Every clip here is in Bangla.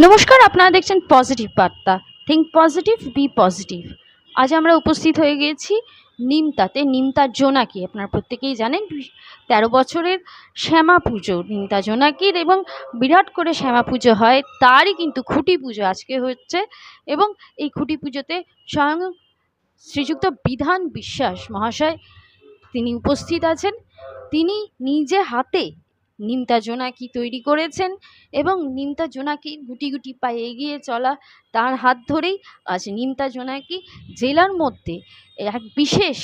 নমস্কার, আপনারা দেখছেন পজিটিভ বার্তা। থিঙ্ক পজিটিভ বি পজিটিভ আজ আমরা উপস্থিত হয়ে গিয়েছি নিমতাতে। নিমতা জোনাকি, আপনারা প্রত্যেকেই জানেন, তেরো বছরের শ্যামা পুজো, নিমতা জোনাকির, এবং বিরাট করে শ্যামা পুজো হয়, তারই কিন্তু খুঁটি পুজো আজকে হচ্ছে। এবং এই খুঁটি পুজোতে স্বয়ং শ্রীযুক্ত বিধান বিশ্বাস মহাশয় তিনি উপস্থিত আছেন। তিনি নিজে হাতে নিমতা জোনাকি তৈরি করেছেন এবং নিমতা জোনাকি গুটি গুটি পায়ে এগিয়ে চলা তার হাত ধরেই আজ নিমতা জোনাকি জেলার মধ্যে এক বিশেষ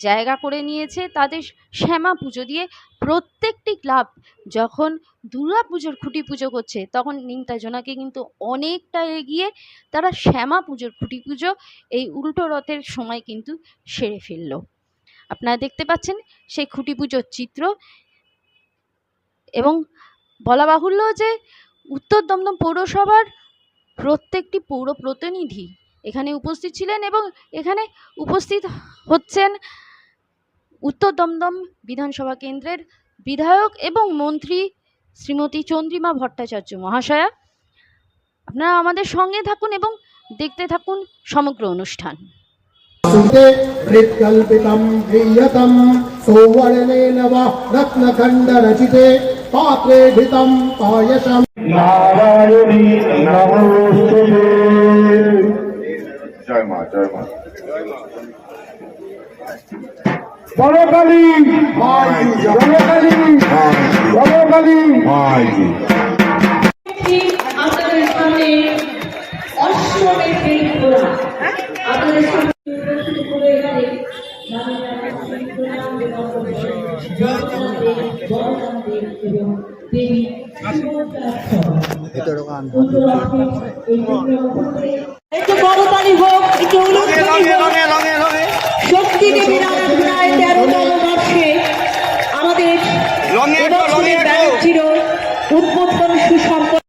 জায়গা করে নিয়েছে। তাদের শ্যামা পুজো দিয়ে প্রত্যেকটি ক্লাব যখন দুর্গা পুজোর খুঁটি পুজো করছে, তখন নিমতা জোনাকি কিন্তু অনেকটা এগিয়ে তারা শ্যামা পুজোর খুঁটি পুজো এই উল্টো রথের সময় কিন্তু সেরে ফেলল। আপনারা দেখতে পাচ্ছেন সেই খুঁটি পুজোর চিত্র। এবং বলা বাহুল্য যে উত্তর দমদম পৌরসভার প্রত্যেকটি পৌর প্রতিনিধি এখানে উপস্থিত ছিলেন এবং এখানে উপস্থিত হচ্ছেন উত্তর দমদম বিধানসভা কেন্দ্রের বিধায়ক এবং মন্ত্রী শ্রীমতী চন্দ্রিমা ভট্টাচার্য মহাশয়া। আপনারা আমাদের সঙ্গে থাকুন এবং দেখতে থাকুন সমগ্র অনুষ্ঠান। সৌবর্ণেন বা পাত্রে পাত্রেভিতম পায়সম নারায়ণী নমস্তে জয় মা জয় মা বড়কালী বড়কালী বড়কালী একটু হোক শক্তি আরাধনায় তেরোতম বর্ষে আমাদের উদ্বোধন সুসম্পন্ন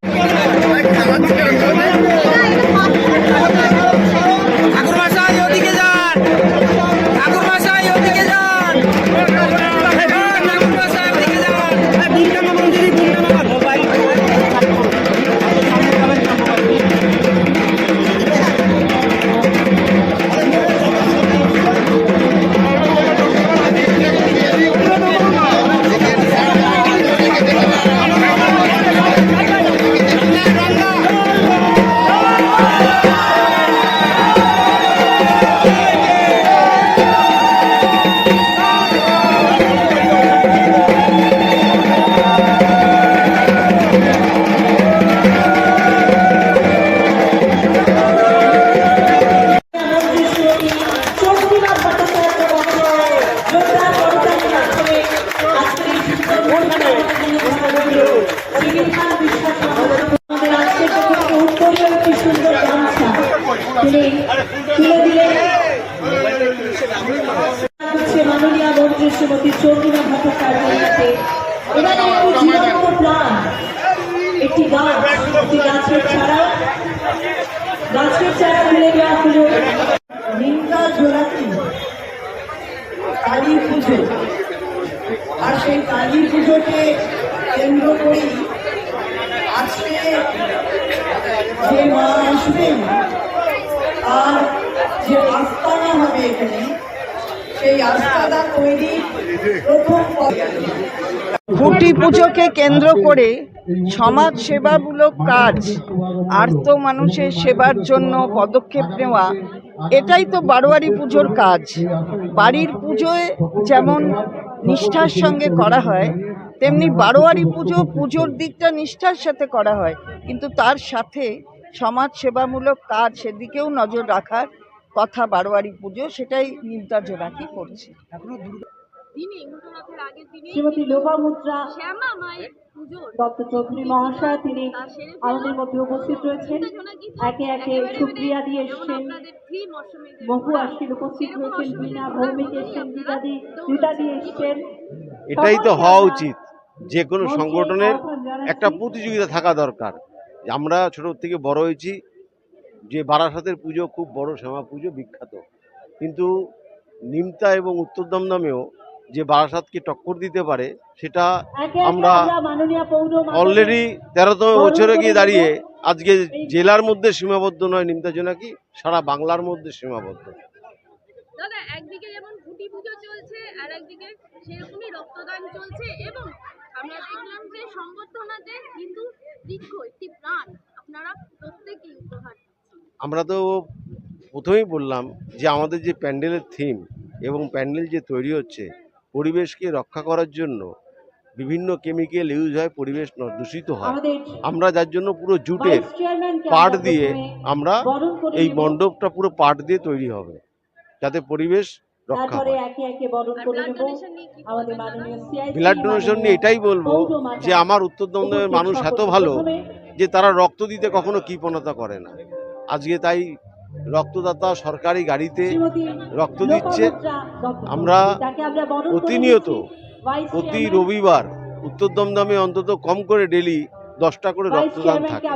মন্ত্রী শ্রীমতী চন্দ্রিমা একটি জীবন্ত প্রাণ, একটি গাছ, একটি গাছের চারা। গাছের তুলে দেওয়া জোড়াতি কালী পুজো। আর সেই কালী পুজোকে কেন্দ্র করে আজকে যে মা আসবেন আর যে আস্তানা হবে এখানে সেই পুজোকে কেন্দ্র করে সমাজ সেবামূলক কাজ, আর্ত মানুষের সেবার জন্য পদক্ষেপ নেওয়া, এটাই তো বারোয়ারি পুজোর কাজ। বাড়ির পুজোয় যেমন নিষ্ঠার সঙ্গে করা হয়, তেমনি বারোয়ারি পুজো পুজোর দিকটা নিষ্ঠার সাথে করা হয়। কিন্তু তার সাথে সমাজ সেবামূলক কাজ সেদিকেও নজর রাখার কথা বারোয়ারি পুজো সেটাই নিমতা জোনাকি করছে। শ্রীমতী লোপামুদ্রা দত্ত চৌধুরী মহাশয় তিনি আমাদের মধ্যে উপস্থিত রয়েছেন। একে একে সুক্রিয়া দিয়ে এসছেন। বহু আসছিল উপস্থিত হয়েছেন বিনা ভৌমিক এসছেন রীতাদি রীতাদি এসছেন। এটাই তো হওয়া উচিত। যে কোনো সংগঠনের একটা প্রতিযোগিতা থাকা দরকার। আমরা ছোট থেকে বড় হয়েছি যে বারাসাতের পুজো খুব বড় শ্যামা পুজো বিখ্যাত কিন্তু নিমতা এবং উত্তর দমদমেও যে বারাসাতকে টক্কর দিতে পারে সেটা আমরা অলরেডি তেরোতম বছরে গিয়ে দাঁড়িয়ে আজকে জেলার মধ্যে সীমাবদ্ধ নয় নিমতা জোনাকি সারা বাংলার মধ্যে সীমাবদ্ধ দাদা একদিকে যেমন খুঁটি পুজো চলছে আর একদিকে সেরকমই রক্তদান চলছে এবং আমরা দেখলাম যে সংবর্ধনাতে কিন্তু দীর্ঘ একটি প্রাণ আপনারা প্রত্যেকেই উপহার। আমরা তো প্রথমেই বললাম যে আমাদের যে প্যান্ডেলের থিম এবং প্যান্ডেল যে তৈরি হচ্ছে পরিবেশকে রক্ষা করার জন্য বিভিন্ন কেমিক্যাল ইউজ হয় পরিবেশ ন- দূষিত হয়। আমরা যার জন্য পুরো জুটের পাট দিয়ে আমরা এই মণ্ডপটা পুরো পাট দিয়ে তৈরি হবে যাতে পরিবেশ রক্ষা হয়। ব্লাড ডোনেশন নিয়ে এটাই বলব যে আমার উত্তর দমদমের মানুষ এত ভালো যে তারা রক্ত দিতে কখনো কৃপণতা করে না। আজকে তাই রক্তদাতা সরকারি গাড়িতে রক্ত দিচ্ছে। আমরা প্রতিনিয়ত প্রতি রবিবার উত্তর দমদমে অন্তত কম করে ডেলি দশটা করে রক্তদান থাকে।